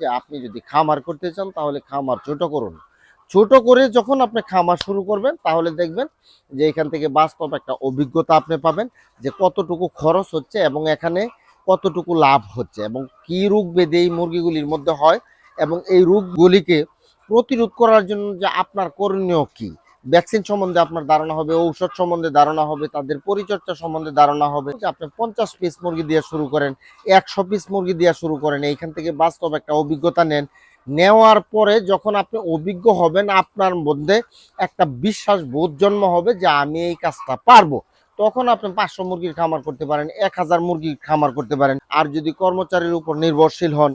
যে আপনি যদি খামার করতে চান, তাহলে খামার ছোট করুন। ছোট করে যখন আপনি খামার শুরু করবেন, তাহলে দেখবেন যে এখান থেকে বাস্তব একটা অভিজ্ঞতা আপনি পাবেন যে কতটুকু খরচ হচ্ছে এবং এখানে কতটুকু লাভ হচ্ছে এবং কি রোগ বেঁধে এই মুরগিগুলির মধ্যে হয় এবং এই রোগগুলিকে প্রতিরোধ করার জন্য যে আপনার করণীয় কি। ভ্যাকসিন সম্বন্ধে আপনার ধারণা হবে, ঔষধ সম্বন্ধে ধারণা হবে, তাদের পরিচর্যা সম্বন্ধে ধারণা হবে। যে আপনি পঞ্চাশ পিস মুরগি দিয়ে শুরু করেন, একশো পিস মুরগি দিয়ে শুরু করেন, এইখান থেকে বাস্তব একটা অভিজ্ঞতা নেন। নেওয়ার পরে যখন আপনি অভিজ্ঞ হবেন, আপনার মধ্যে একটা বিশ্বাস বোধ জন্ম হবে যে আমি এই কাজটা পারব। তখন আপনি পাঁচশো মুরগির খামার করতে পারেন, এক হাজার মুরগির খামার করতে পারেন। আর যদি কর্মচারীর উপর নির্ভরশীল হন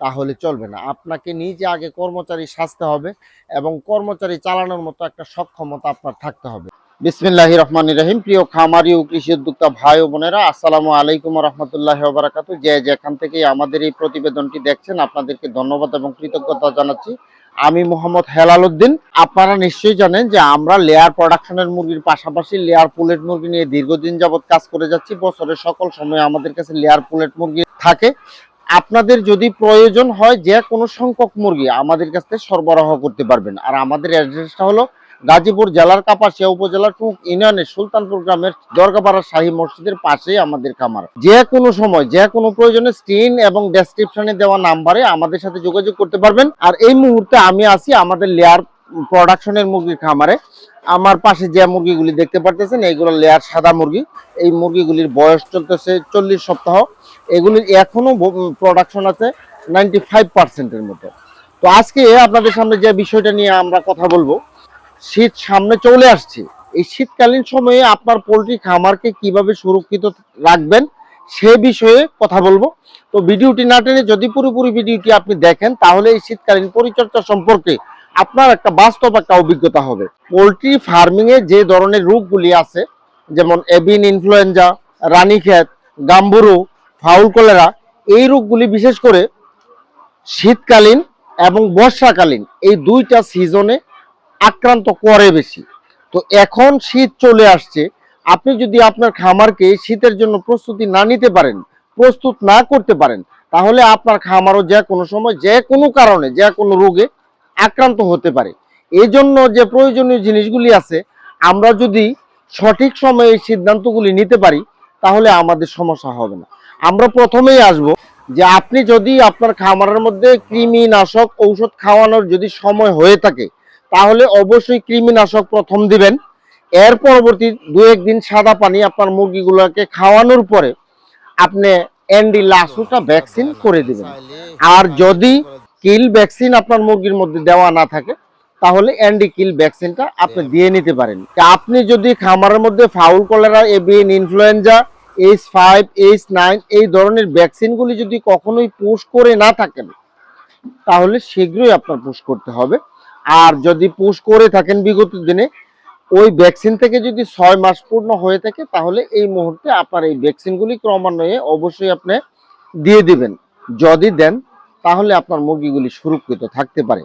তাহলে চলবে না। আপনাকে নিজে আগে কর্মচারী সাজতে হবে এবং কর্মচারী চালানোর মতো একটা সক্ষমতা আপনার থাকতে হবে। বিসমিল্লাহ রহমান রহিম। প্রিয় খামারি ও কৃষি উদ্যোক্তা ভাই ও বোনেরা, আসসালামু আলাইকুম রহমতুল্লাহ বারাকাতু যে যেখান থেকে আমাদের এই প্রতিবেদনটি দেখছেন, আপনাদেরকে ধন্যবাদ এবং কৃতজ্ঞতা জানাচ্ছি। আমি মোহাম্মদ হেলাল উদ্দিন। আপনারা নিশ্চয়ই জানেন যে আমরা লেয়ার প্রোডাকশনের মুরগির পাশাপাশি লেয়ার পুলেট মুরগি নিয়ে দীর্ঘদিন যাবৎ কাজ করে যাচ্ছি। বছরের সকল সময় আমাদের কাছে লেয়ার পুলেট মুরগি থাকে। আপনাদের যদি প্রয়োজন হয় যে কোনো সংখ্যক মুরগি আমাদের কাছ থেকে সরবরাহ করতে পারবেন। আর আমাদের অ্যাড্রেসটা হলো গাজীপুর জেলার কাপাসিয়া উপজেলার টুক ইউনিয়নের সুলতানপুর গ্রামের দরগাপাড়া শাহী মসজিদের পাশেই আমাদের খামার। যে কোনো সময়, যে কোনো প্রয়োজনে স্ক্রিন এবং ডেসক্রিপশনে দেওয়া নাম্বারে আমাদের সাথে যোগাযোগ করতে পারবেন। আর এই মুহূর্তে আমি আছি আমাদের লেয়ার প্রোডাকশনের মুরগির খামারে। আমার পাশে যে মুরগিগুলি দেখতে পারতেছেন, এইগুলো লেয়ার সাদা মুরগি। এই মুরগিগুলির বয়স চলতেছে চল্লিশ সপ্তাহ। এগুলির এখনও প্রোডাকশন আছে নাইনটি ফাইভ পার্সেন্টের মতো তো আজকে আপনাদের সামনে যে বিষয়টা নিয়ে আমরা কথা বলব, শীত সামনে চলে আসছে। এই শীতকালীন সময়ে আপনার পোলট্রি খামারকে কীভাবে সুরক্ষিত রাখবেন, সে বিষয়ে কথা বলব। তো ভিডিওটি না টেনে যদি পুরোপুরি ভিডিওটি আপনি দেখেন, তাহলে এই শীতকালীন পরিচর্যা সম্পর্কে আপনার একটা বাস্তব একটা অভিজ্ঞতা হবে। পোলট্রি ফার্মিং এ যে ধরনের রোগগুলি আছে, যেমন avian influenza Ranikhet Gumboro fowl cholera এই রোগগুলি বিশেষ করে শীতকালীন এবং বর্ষাকালীন, এই দুইটা সিজনে আক্রান্ত করে বেশি। তো এখন শীত চলে আসছে, আপনি যদি আপনার খামারকে শীতের জন্য প্রস্তুতি না নিতে পারেন, প্রস্তুত না করতে পারেন, তাহলে আপনার খামারও যে কোনো সময়, যে কোনো কারণে, যে কোনো রোগে আক্রান্ত হতে পারে। এই জন্য যে প্রয়োজনীয় জিনিসগুলি আছে, আমরা যদি সঠিক সময়ে এই সিদ্ধান্তগুলি নিতে পারি, তাহলে আমাদের সমস্যা হবে না। আমরা প্রথমেই আসব যে আপনি যদি আপনার খামারের মধ্যে কৃমিনাশক ঔষধ খাওয়ানোর যদি সময় হয়ে থাকে, তাহলে অবশ্যই কৃমিনাশক প্রথম দিবেন। এর পরবর্তী দু একদিন সাদা পানি আপনার মুরগিগুলোকে খাওয়ানোর পরে আপনি অ্যান্ডি লাসুটা ভ্যাকসিন করে দিবেন। আর যদি কিল ভ্যাকসিন আপনার মুরগির মধ্যে দেওয়া না থাকে তাহলে অ্যান্ডি কিল ভ্যাকসিনটা আপনি দিয়ে নিতে পারেন। আপনি যদি খামারের মধ্যে fowl cholera avian influenza H five H nine এই ধরনের ভ্যাকসিনগুলি যদি কখনোই পুশ করে না থাকেন তাহলে শীঘ্রই আপনার পুশ করতে হবে। আর যদি পুশ করে থাকেন বিগত দিনে ওই ভ্যাকসিন থেকে যদি ছয় মাস পূর্ণ হয়ে থাকে তাহলে এই মুহূর্তে আপনার এই ভ্যাকসিনগুলি ক্রমান্বয়ে অবশ্যই আপনি দিয়ে দিবেন। যদি দেন তাহলে আপনার মুরগিগুলি সুরক্ষিত থাকতে পারে।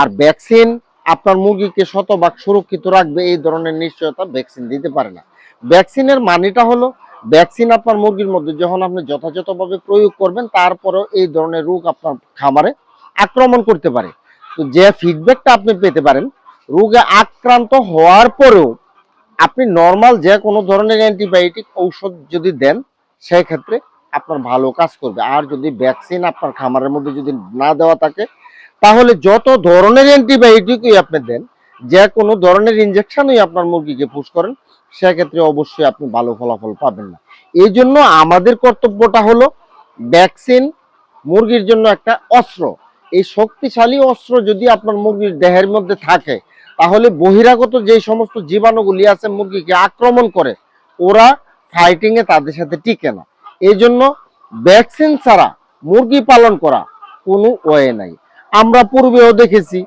আর ভ্যাকসিন আপনার মুরগিকে শতভাগ সুরক্ষিত রাখবে, এই ধরনের নিশ্চয়তা ভ্যাকসিন দিতে পারে না। ভ্যাকসিনের মানেটা হলো, ভ্যাকসিন আপনার মুরগির মধ্যে যখন আপনি যথাযথভাবে প্রয়োগ করবেন, তারপরেও এই ধরনের রোগ আপনার খামারে আক্রমণ করতে পারে। তো যে ফিডব্যাকটা আপনি পেতে পারেন, রোগে আক্রান্ত হওয়ার পরেও আপনি নর্মাল যে কোনো ধরনের অ্যান্টিবায়োটিক ঔষধ যদি দেন সেই ক্ষেত্রে আপনার ভালো কাজ করবে। আর যদি ভ্যাকসিন আপনার খামারের মধ্যে যদি না দেওয়া থাকে, তাহলে যত ধরনের অ্যান্টিবায়োটিকই আপনি দেন, যে কোনো ধরনের ইনজেকশনই আপনার মুরগিকে পুশ করেন, সেক্ষেত্রে অবশ্যই আপনি ভালো ফলাফল পাবেন না। এই জন্য আমাদের কর্তব্যটা হলো ভ্যাকসিন মুরগির জন্য একটা অস্ত্র। এই শক্তিশালী অস্ত্র যদি আপনার মুরগির দেহের মধ্যে থাকে, তাহলে বহিরাগত যে সমস্ত জীবাণুগুলি আছে মুরগিকে আক্রমণ করে, ওরা ফাইটিংয়ে তাদের সাথে টিকে না। এই জন্য ভ্যাকসিন ছাড়া মুরগি পালন করা কোনো ওয়ে নাই। আমরা পূর্বেও দেখেছি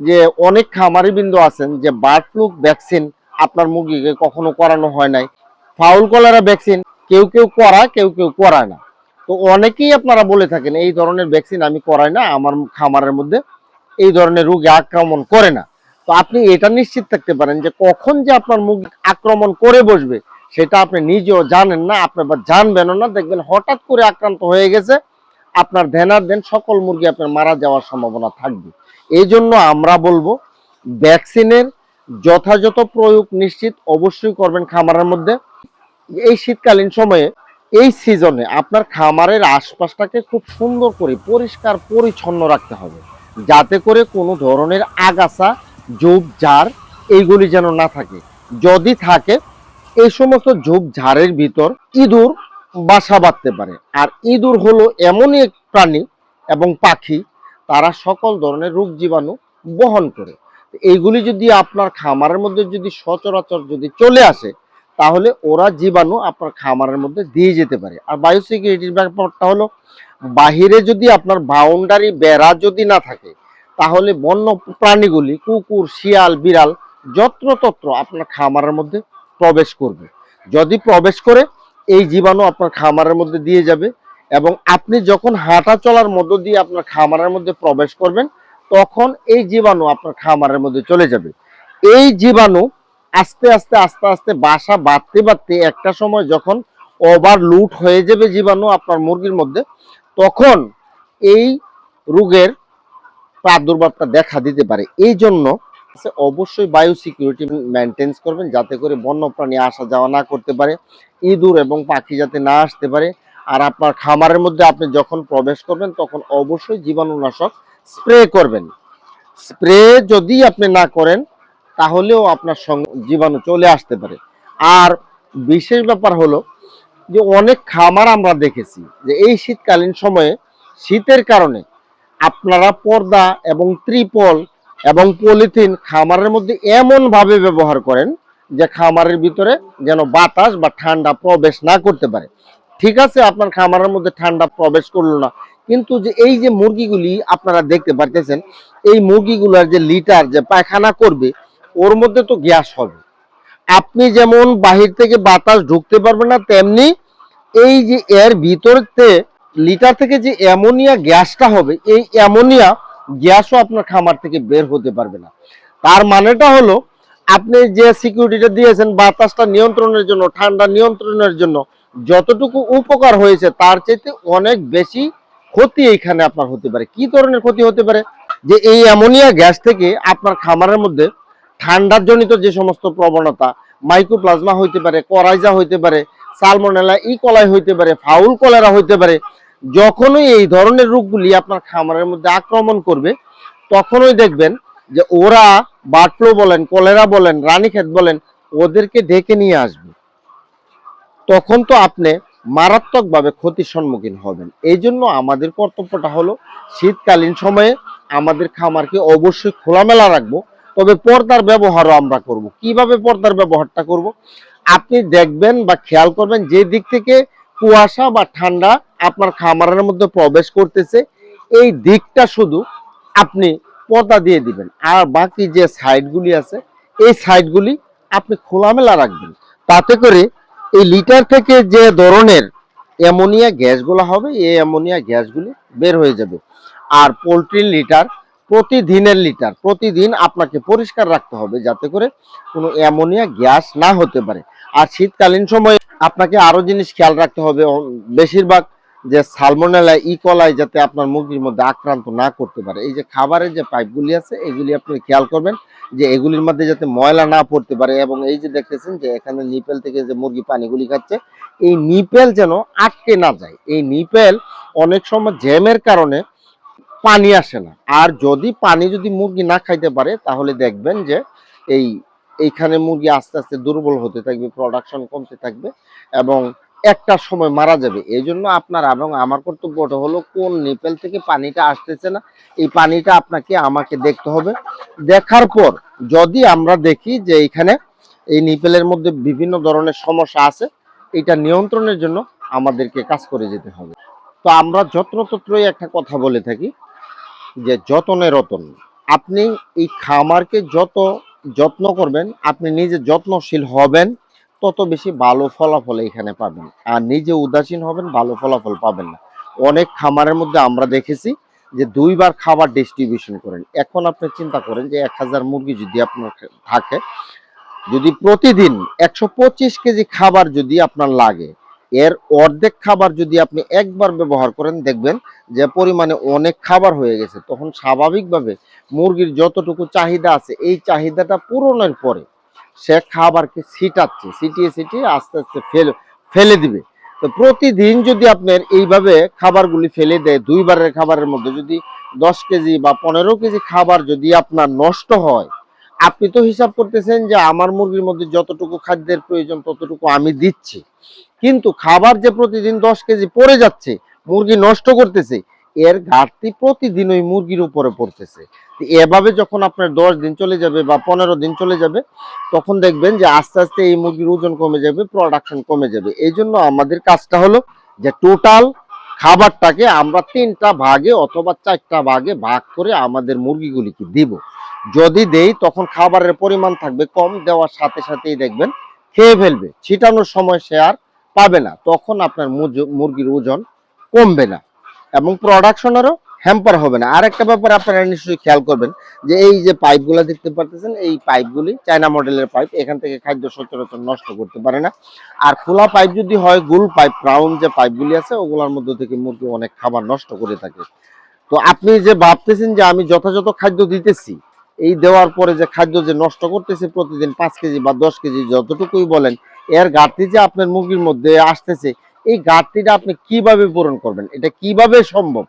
যে অনেক খামারি বিন্দু আছেন যে বার্ড ফ্লু ভ্যাকসিন আপনার মুরগিকে কখনো করানো হয় নাই। ফাউল কলেরা ভ্যাকসিন কেউ কেউ করায় কেউ কেউ করায় না। তো অনেকেই আপনারা বলে থাকেন, এই ধরনের ভ্যাকসিন আমি করাই না, আমার খামারের মধ্যে এই ধরনের রোগে আক্রমণ করে না। তো আপনি এটা নিশ্চিত থাকতে পারেন যে কখন যে আপনার মুখ আক্রমণ করে বসবে সেটা আপনি নিজেও জানেন না, আপনি জানবেনও না। দেখবেন হঠাৎ করে আক্রান্ত হয়ে গেছে, আপনার ধ্যানার দেন সকল মুরগি আপনার মারা যাওয়ার সম্ভাবনা থাকবে। এই জন্য আমরা বলব, ভ্যাকসিনের যথাযথ প্রয়োগ নিশ্চিত অবশ্যই করবেন খামারের মধ্যে। এই শীতকালীন সময়ে, এই সিজনে আপনার খামারের আশপাশটাকে খুব সুন্দর করে পরিষ্কার পরিচ্ছন্ন রাখতে হবে। যাতে করে কোনো ধরনের আগাছা ঝোপ ঝাড় এইগুলি যেন না থাকে। যদি থাকে এই সমস্ত ঝোপ ঝাড়ের ভিতর ইঁদুর বাসা বাঁধতে পারে। আর ইঁদুর হলো এমনই এক প্রাণী এবং পাখি, তারা সকল ধরনের রোগ জীবাণু বহন করে। এইগুলি যদি আপনার খামারের মধ্যে যদি সচরাচর যদি চলে আসে, তাহলে ওরা জীবাণু আপনার খামারের মধ্যে দিয়ে যেতে পারে। আর বায়ো সিকিউরিটির ব্যাপারটা হলো, বাহিরে যদি আপনার বাউন্ডারি বেড়া যদি না থাকে, তাহলে বন্য প্রাণীগুলি, কুকুর, শিয়াল, বিড়াল, যত্রতত্র আপনার খামারের মধ্যে প্রবেশ করবে। যদি প্রবেশ করে, এই জীবাণু আপনার খামারের মধ্যে দিয়ে যাবে এবং আপনি যখন হাঁটা চলার মধ্য দিয়ে আপনার খামারের মধ্যে প্রবেশ করবেন, তখন এই জীবাণু আপনার খামারের মধ্যে চলে যাবে। এই জীবাণু আস্তে আস্তে আস্তে আস্তে বাসা বাঁধতে বাঁধতে একটা সময় যখন ওভারলুট হয়ে যাবে জীবাণু আপনার মুরগির মধ্যে, তখন এই রোগের প্রাদুর্ভাবটা দেখা দিতে পারে। এই জন্য অবশ্যই বায়ু সিকিউরিটি মেনটেন্স করবেন যাতে করে বন্যপ্রাণী আসা যাওয়া না করতে পারে, ইঁদুর এবং পাখি যাতে না আসতে পারে। আর আপনার খামারের মধ্যে আপনি যখন প্রবেশ করবেন, তখন অবশ্যই জীবাণুনাশক স্প্রে করবেন। স্প্রে যদি আপনি না করেন, তাহলেও আপনার সঙ্গে জীবাণু চলে আসতে পারে। আর বিশেষ ব্যাপার হলো যে, অনেক খামার আমরা দেখেছি যে, এই শীতকালীন সময়ে শীতের কারণে আপনারা পর্দা এবং ত্রিপল এবং পলিথিন খামারের মধ্যে এমন ভাবে ব্যবহার করেন যে খামারের ভিতরে যেন বাতাস বা ঠান্ডা প্রবেশ না করতে পারে। ঠিক আছে, আপনার খামারের মধ্যে ঠান্ডা প্রবেশ করল না, কিন্তু যে এই যে মুরগিগুলি আপনারা দেখতে পারতেছেন, এই মুরগিগুলোর যে লিটার যে পায়খানা করবে, ওর মধ্যে তো গ্যাস হবে। আপনি যেমন বাহির থেকে বাতাস ঢুকতে পারবেন না, তেমনি এই যে এর ভিতরতে লিটার থেকে যে অ্যামোনিয়া গ্যাসটা হবে, এই অ্যামোনিয়া গ্যাসও আপনার খামার থেকে বের হতে পারবে না। তার মানেটা হলো, আপনি যে সিকিউরিটিটা দিয়েছেন, বাতাসটা নিয়ন্ত্রণের জন্য, ঠান্ডা নিয়ন্ত্রণের জন্য, যতটুকু উপকার হয়েছে, তার চাইতে অনেক বেশি ক্ষতি এইখানে আপনার হতে পারে। কি ধরনের ক্ষতি হতে পারে? যে এই অ্যামোনিয়া গ্যাস থেকে আপনার খামারের মধ্যে ঠান্ডার জনিত যে সমস্ত প্রবণতা মাইক্রোপ্লাজমা হইতে পারে, করাইজা হইতে পারে সালমোনেলা ই কলাই হইতে পারে ফাউল কলেরা হইতে পারে যখনই এই ধরনের রোগগুলি আপনার খামারের মধ্যে আক্রমণ করবে, তখনই দেখবেন যে ওরা বার্ড বলেন কলেরা বলেন, রানীক্ষেত বলেন, ওদেরকে ডেকে নিয়ে আসবে। তখন তো আপনি মারাত্মকভাবে ক্ষতির সম্মুখীন হবেন। এই জন্য আমাদের কর্তব্যটা হলো শীতকালীন সময়ে আমাদের খামারকে অবশ্যই খোলামেলা রাখব। তবে পর্দার ব্যবহারও আমরা করব। কীভাবে পর্দার ব্যবহারটা করব? আপনি দেখবেন বা খেয়াল করবেন যে দিক থেকে কুয়াশা বা ঠান্ডা আপনার খামারের মধ্যে প্রবেশ করতেছে, এই দিকটা শুধু আপনি পর্দা দিয়ে দিবেন। আর বাকি যে সাইডগুলি আছে, এই সাইডগুলি আপনি খোলামেলা রাখবেন। তাতে করে এই লিটার থেকে যে ধরনের অ্যামোনিয়া গ্যাসগুলো হবে, এই অ্যামোনিয়া গ্যাসগুলি বের হয়ে যাবে। আর পোলট্রির লিটার প্রতিদিনের লিটার, প্রতিদিন আপনাকে পরিষ্কার রাখতে হবে, যাতে করে কোনো অ্যামোনিয়া গ্যাস না হতে পারে। আর শীতকালীন সময়ে আপনাকে আরও জিনিস খেয়াল রাখতে হবে। বেশিরভাগ যে সালমোনেলা ইকলাই যাতে আপনার মুরগির মধ্যে আক্রান্ত না করতে পারে। এই যে খাবারের যে পাইপগুলি আছে, এগুলি আপনি খেয়াল করবেন যে এগুলির মধ্যে যাতে ময়লা না পড়তে পারে এবং এই যে দেখতেছেন যে এখানে নিপেল থেকে যে মুরগি পানিগুলি খাচ্ছে, এই নিপেল যেন আটকে না যায়। এই নিপেল অনেক সময় জ্যামের কারণে পানি আসে না। আর যদি পানি যদি মুরগি না খাইতে পারে, তাহলে দেখবেন যে এই এইখানে মুরগি আস্তে আস্তে দুর্বল হতে থাকবে প্রোডাকশন কমতে থাকবে এবং একটা সময় মারা যাবে। এই জন্য আপনার এবং আমার কর্তব্যটা হলো কোন নিপেল থেকে পানিটা আসতেছে না, এই পানিটা আপনাকে আমাকে দেখতে হবে। দেখার পর যদি আমরা দেখি যে এইখানে এই নিপেলের মধ্যে বিভিন্ন ধরনের সমস্যা আছে, এটা নিয়ন্ত্রণের জন্য আমাদেরকে কাজ করে যেতে হবে। তো আমরা যত্রতত্রই একটা কথা বলে থাকি যে যতনে রতন, আপনি এই খামারকে যত যত্ন করবেন, আপনি নিজে যত্নশীল হবেন, তত বেশি ভালো ফলাফল এখানে পাবেন। আর নিজে উদাসীন হবেন, ভালো ফলাফল পাবেন না। অনেক খামারের মধ্যে আমরা দেখেছি যে দুইবার খাবার ডিস্ট্রিবিউশন করেন। এখন আপনি চিন্তা করেন যে এক হাজার মুরগি যদি আপনার থাকে, যদি প্রতিদিন একশো পঁচিশ কেজি খাবার যদি আপনার লাগে এর অর্ধেক খাবার যদি আপনি একবার ব্যবহার করেন, দেখবেন যে পরিমাণে অনেক খাবার হয়ে গেছে। তখন স্বাভাবিকভাবে মুরগির যতটুকু চাহিদা আছে, এই চাহিদাটা পূরণের পরে সে খাবারকে ছিটাচ্ছে, ছিটিয়ে ছিটিয়ে আস্তে আস্তে ফেলে ফেলে দিবে। তো প্রতিদিন যদি আপনার এইভাবে খাবারগুলি ফেলে দেয়, দুইবারের খাবারের মধ্যে যদি দশ কেজি বা পনেরো কেজি খাবার যদি আপনার নষ্ট হয় আপনি তো হিসাব করতেছেন যে আমার মুরগির মধ্যে যতটুকু খাদ্যের প্রয়োজন ততটুকু আমি দিচ্ছি। কিন্তু খাবার যে প্রতিদিন দশ কেজি পড়ে যাচ্ছে, মুরগি নষ্ট করতেছে, এর ঘাটতি প্রতিদিন ওই মুরগির উপরে পড়তেছে। এভাবে যখন আপনার দশ দিন চলে যাবে বা পনেরো দিন চলে যাবে, তখন দেখবেন যে আস্তে আস্তে এই মুরগির ওজন কমে যাবে প্রোডাকশন কমে যাবে। এই জন্য আমাদের কাজটা হলো যে টোটাল খাবারটাকে আমরা তিনটা ভাগে অথবা চারটা ভাগে ভাগ করে আমাদের মুরগিগুলিকে দিব। যদি দেই, তখন খাবারের পরিমাণ থাকবে কম, দেওয়ার সাথে সাথেই দেখবেন খেয়ে ফেলবে। ছিটানোর সময় সে আর পাবে না। তখন আপনার মুরগির ওজন কমবে না এবং প্রোডাকশনেরও হ্যাম্পার হবে না। আর একটা ব্যাপার আপনারা নিশ্চয়ই খেয়াল করবেন যে এই যে পাইপগুলো দেখতে পারতেছেন, এই পাইপগুলি চায়না মডেলের পাইপ এখান থেকে খাদ্য সচরাচর নষ্ট করতে পারে না। আর খোলা পাইপ যদি হয়, গুল পাইপ রাউন্ড যে পাইপগুলি আছে, ওগুলোর মধ্যে থেকে মুরগি অনেক খাবার নষ্ট করে থাকে। তো আপনি যে ভাবতেছেন যে আমি যথাযথ খাদ্য দিতেছি এই দেওয়ার পরে যে খাদ্য যে নষ্ট করতেছে প্রতিদিন পাঁচ কেজি বা দশ কেজি যতটুকুই বলেন, এর ঘাটতি যে আপনার মুরগির মধ্যে আসতেছে, এই ঘাটতিটা আপনি কীভাবে পূরণ করবেন? এটা কীভাবে সম্ভব?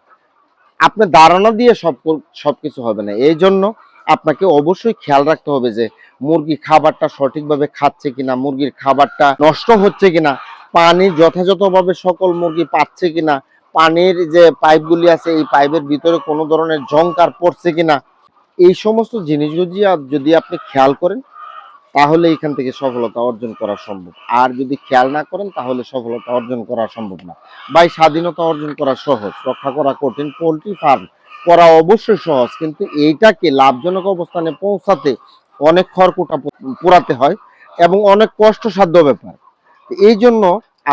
আপনার ধারণা দিয়ে সব সবকিছু হবে না। এই জন্য আপনাকে অবশ্যই খেয়াল রাখতে হবে যে মুরগি খাবারটা সঠিকভাবে খাচ্ছে কিনা, মুরগির খাবারটা নষ্ট হচ্ছে কিনা, পানি যথাযথভাবে সকল মুরগি পাচ্ছে কিনা, পানির যে পাইপগুলি আছে, এই পাইপের ভিতরে কোনো ধরনের জংকার পড়ছে কিনা এই সমস্ত জিনিসগুলো যদি যদি আপনি খেয়াল করেন, তাহলে এখান থেকে সফলতা অর্জন করা সম্ভব। আর যদি খেয়াল না করেন, তাহলে সফলতা অর্জন করা সম্ভব না। বাই স্বাধীনতা অর্জন করা সহজ, রক্ষা করা কঠিন, পোলট্রি ফার্ম করা অবশ্যই সহজ, কিন্তু এইটাকে লাভজনক অবস্থানে পৌঁছাতে অনেক খড়কুটা পোড়াতে হয় এবং অনেক কষ্টসাধ্য ব্যাপার। এই জন্য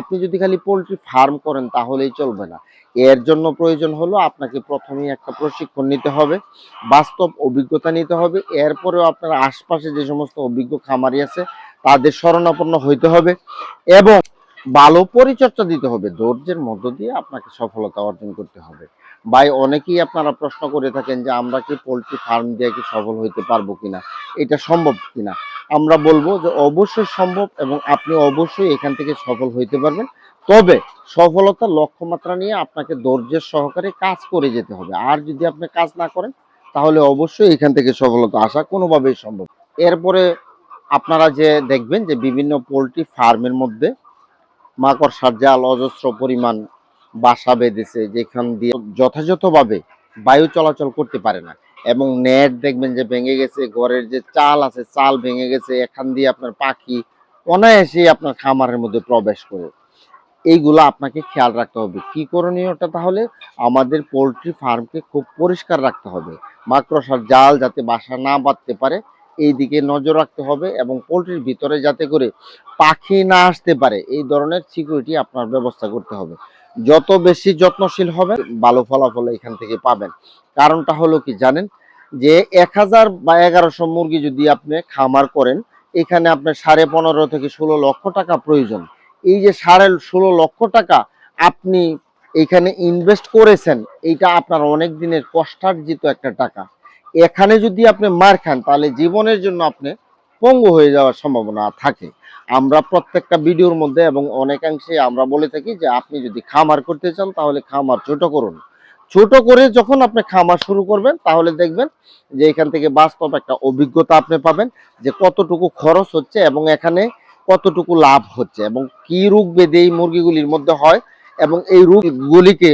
আপনি যদি খালি পোলট্রি ফার্ম করেন, তাহলেই চলবে না। এর জন্য প্রয়োজন হলো আপনাকে প্রথমেই একটা প্রশিক্ষণ নিতে হবে, বাস্তব অভিজ্ঞতা নিতে হবে, এরপরেও আপনার আশপাশে যে সমস্ত অভিজ্ঞ খামারি আছে তাদের শরণাপন্ন হইতে হবে এবং ভালো পরিচর্যা দিতে হবে, ধৈর্যের মধ্য দিয়ে আপনাকে সফলতা অর্জন করতে হবে। ভাই, অনেকেই আপনারা প্রশ্ন করে থাকেন যে আমরা কি পোলট্রি ফার্ম দিয়ে কি সফল হইতে পারব কিনা, এটা সম্ভব কিনা? আমরা বলব যে অবশ্যই সম্ভব এবং আপনি অবশ্যই এখান থেকে সফল হইতে পারবেন। তবে সফলতার লক্ষ্যমাত্রা নিয়ে আপনাকে ধৈর্যের সহকারে কাজ করে যেতে হবে। আর যদি আপনি কাজ না করেন, তাহলে অবশ্যই এখান থেকে সফলতা আসা কোনোভাবেই সম্ভব এরপরে আপনারা যে দেখবেন যে বিভিন্ন পোলট্রি ফার্মের মধ্যে মাকড়সার জাল, অজস্র পরিমাণ বাসা বেঁধেছে, যেখান দিয়ে যথাযথভাবে বায়ু চলাচল করতে পারে না। এবং নেট দেখবেন যে ভেঙে গেছে, ঘরের যে চাল আছে, চাল ভেঙে গেছে, এখান দিয়ে আপনার পাখি অনায়াসেই আপনার খামারের মধ্যে প্রবেশ করে এইগুলো আপনাকে খেয়াল রাখতে হবে। কি করণীয়টা তাহলে? আমাদের পোলট্রি ফার্মকে খুব পরিষ্কার রাখতে হবে। মাকড়সার জাল যাতে বাসা না বাঁধতে পারে এই দিকে নজর রাখতে হবে এবং পোলট্রির ভিতরে যাতে করে পাখি না আসতে পারে, এই ধরনের সিকিউরিটি আপনার ব্যবস্থা করতে হবে। যত বেশি যত্নশীল হবে ভালো ফলাফল এখান থেকে পাবেন। কারণটা হলো কি জানেন? যে এক হাজার বা এগারোশো মুরগি যদি আপনি খামার করেন, এখানে আপনার সাড়ে পনেরো থেকে ষোলো লক্ষ টাকা প্রয়োজন। এই যে সাড়ে ষোলো লক্ষ টাকা আপনি এখানে ইনভেস্ট করেছেন, এইটা আপনার অনেক দিনের কষ্টার্জিত একটা টাকা। এখানে যদি আপনি মার খান, তাহলে জীবনের জন্য আপনি পঙ্গু হয়ে যাওয়ার সম্ভাবনা থাকে। আমরা প্রত্যেকটা ভিডিওর মধ্যে এবং অনেকাংশে আমরা বলে থাকি যে, আপনি যদি খামার করতে চান, তাহলে খামার ছোট করুন। ছোট করে যখন আপনি খামার শুরু করবেন, তাহলে দেখবেন যে, এখান থেকে বাস্তব একটা অভিজ্ঞতা আপনি পাবেন যে, কতটুকু খরচ হচ্ছে এবং এখানে কতটুকু লাভ হচ্ছে এবং কি রোগ বেদে এই মুরগিগুলির মধ্যে হয় এবং এই রোগগুলিকে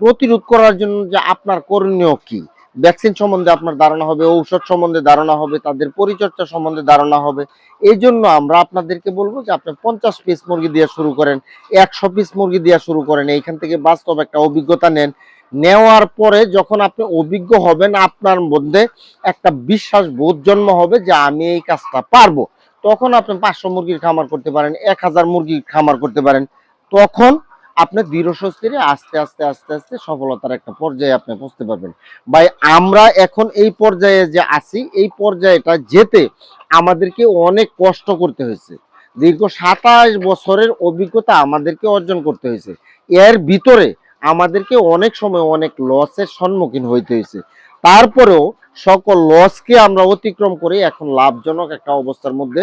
প্রতিরোধ করার জন্য যে আপনার করণীয় কি? ভ্যাকসিন সম্বন্ধে আপনার ধারণা হবে, ঔষধ সম্বন্ধে ধারণা হবে, তাদের পরিচর্যা সম্বন্ধে ধারণা হবে। এই জন্য আমরা আপনাদেরকে বলব যে আপনি পঞ্চাশ পিস মুরগি দিয়ে শুরু করেন, একশো পিস মুরগি দিয়ে শুরু করেন, এইখান থেকে বাস্তব একটা অভিজ্ঞতা নেন। নেওয়ার পরে যখন আপনি অভিজ্ঞ হবেন, আপনার মধ্যে একটা বিশ্বাস বোধ জন্ম হবে যে আমি এই কাজটা পারব। তখন আপনি পাঁচশো মুরগির খামার করতে পারেন, এক হাজার মুরগির খামার করতে পারেন। তখন আপনি দৃঢ় স্বস্তিরে আস্তে আস্তে আস্তে আস্তে সফলতার একটা পর্যায়ে আপনি পৌঁছতে পারবেন। ভাই, আমরা এখন এই পর্যায়ে যে আছি, এই পর্যায়েটা যেতে আমাদেরকে অনেক কষ্ট করতে হয়েছে। দীর্ঘ সাতাশ বছরের অভিজ্ঞতা আমাদেরকে অর্জন করতে হয়েছে। এর ভিতরে আমাদেরকে অনেক সময় অনেক লসের সম্মুখীন হইতে হয়েছে। তারপরেও সকল লসকে আমরা অতিক্রম করে এখন লাভজনক একটা অবস্থার মধ্যে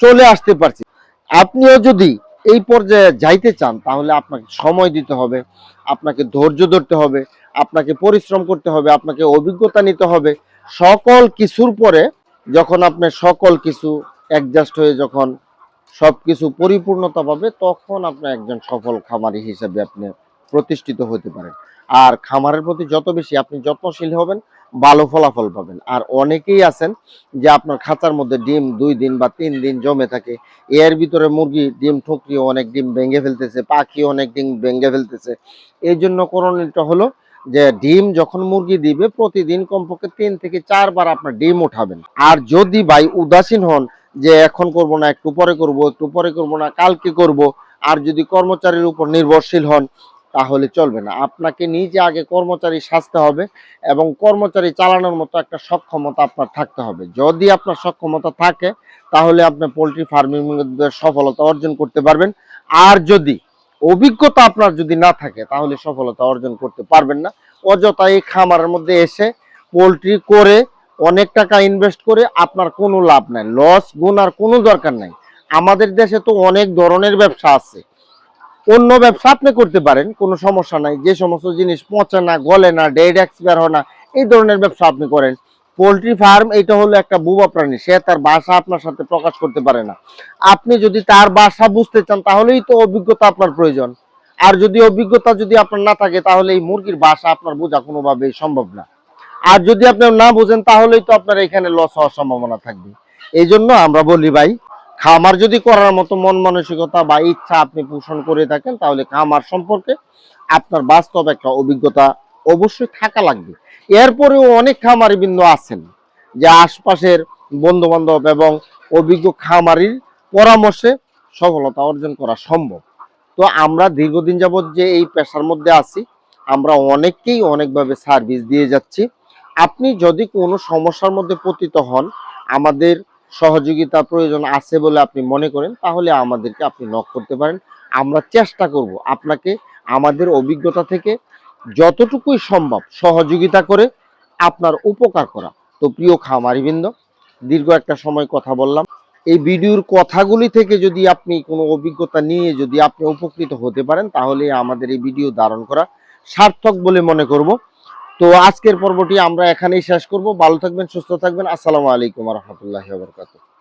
চলে আসতে পারছি। আপনিও যদি এই পর্যায়ে যাইতে চান, তাহলে আপনাকে সময় দিতে হবে, আপনাকে ধৈর্য ধরতে হবে, আপনাকে পরিশ্রম করতে হবে, আপনাকে অভিজ্ঞতা নিতে হবে। সকল কিছুর পরে যখন আপনার সকল কিছু অ্যাডজাস্ট হয়ে যখন সবকিছু পরিপূর্ণতা পাবে, তখন আপনি একজন সফল খামারি হিসেবে আপনি প্রতিষ্ঠিত হতে পারেন। আর খামারের প্রতি যত বেশি আপনি যত্নশীল হবেন ভালো ফলাফল পাবেন। আর অনেকেই আছেন যে আপনার খাঁচার মধ্যে ডিম দুই দিন বা তিন দিন জমে থাকে। এর ভিতরে মুরগি, ডিম ঠুকরিও অনেক ডিম ভেঙে ফেলতেছে, পাখি অনেক ডিম ভেঙে ফেলতেছে। এই জন্য করণীয়টা হলো যে ডিম যখন মুরগি দিবে, প্রতিদিন কমপক্ষে তিন থেকে চারবার আপনার ডিম উঠাবেন। আর যদি ভাই উদাসীন হন যে এখন করব না, একটু পরে করব, একটু পরে করব না, কালকে করব, আর যদি কর্মচারীর উপর নির্ভরশীল হন তাহলে চলবে না। আপনাকে নিজে আগে কর্মচারী সাজতে হবে এবং কর্মচারী চালানোর মতো একটা সক্ষমতা আপনার থাকতে হবে। যদি আপনার সক্ষমতা থাকে, তাহলে আপনি পোলট্রি ফার্মিং সফলতা অর্জন করতে পারবেন। আর যদি অভিজ্ঞতা আপনার যদি না থাকে, তাহলে সফলতা অর্জন করতে পারবেন না। অযথা এই খামারের মধ্যে এসে পোলট্রি করে, অনেক টাকা ইনভেস্ট করে আপনার কোনো লাভ নাই। লস গুনার কোনো দরকার নাই। আমাদের দেশে তো অনেক ধরনের ব্যবসা আছে। অন্য ব্যবসা আপনি করতে পারেন, কোনো সমস্যা নাই। যে সমস্ত জিনিস পচে না, গলে না ডেড এক্সপায়ার হয় না, এই ধরনের ব্যবসা আপনি করেন। পোলট্রি ফার্ম, এটা হলো একটা বুবা প্রাণী, সে তার বাসা আপনার সাথে প্রকাশ করতে পারে না। আপনি যদি তার বাসা বুঝতে চান, তাহলেই তো অভিজ্ঞতা আপনার প্রয়োজন। আর যদি অভিজ্ঞতা যদি আপনার না থাকে, তাহলে এই মুরগির বাসা আপনার বোঝা কোনোভাবেই সম্ভব না। আর যদি আপনি না বুঝেন, তাহলেই তো আপনার এখানে লস হওয়ার সম্ভাবনা থাকবে। এই জন্য আমরা বলি ভাই খামার যদি করার মতো মন মানসিকতা বা ইচ্ছা আপনি পোষণ করে থাকেন, তাহলে খামার সম্পর্কে আপনার বাস্তব একটা অভিজ্ঞতা অবশ্যই থাকা লাগবে। এরপরেও অনেক খামারি বিন্দু আছেন যে আশপাশের বন্ধু বান্ধব এবং অভিজ্ঞ খামারির পরামর্শে সফলতা অর্জন করা সম্ভব। তো আমরা দীর্ঘদিন যাবৎ যে এই পেশার মধ্যে আছি, আমরা অনেককেই অনেকভাবে সার্ভিস দিয়ে যাচ্ছি। আপনি যদি কোনো সমস্যার মধ্যে পতিত হন, আমাদের সহযোগিতা প্রয়োজন আছে বলে আপনি মনে করেন, তাহলে আমাদেরকে আপনি নক করতে পারেন। আমরা চেষ্টা করব আপনাকে আমাদের অভিজ্ঞতা থেকে যতটুকুই সম্ভব সহযোগিতা করে আপনার উপকার করা। তো প্রিয় খামারিবৃন্দ, দীর্ঘ একটা সময় কথা বললাম। এই ভিডিওর কথাগুলি থেকে যদি আপনি কোনো অভিজ্ঞতা নিয়ে যদি আপনি উপকৃত হতে পারেন, তাহলে আমাদের এই ভিডিও ধারণ করা সার্থক বলে মনে করব। তো আজকের পর্বটি আমরা এখানেই শেষ করব। ভালো থাকবেন, সুস্থ থাকবেন। আসসালামু আলাইকুম রহমতুল্লাহ বরকাত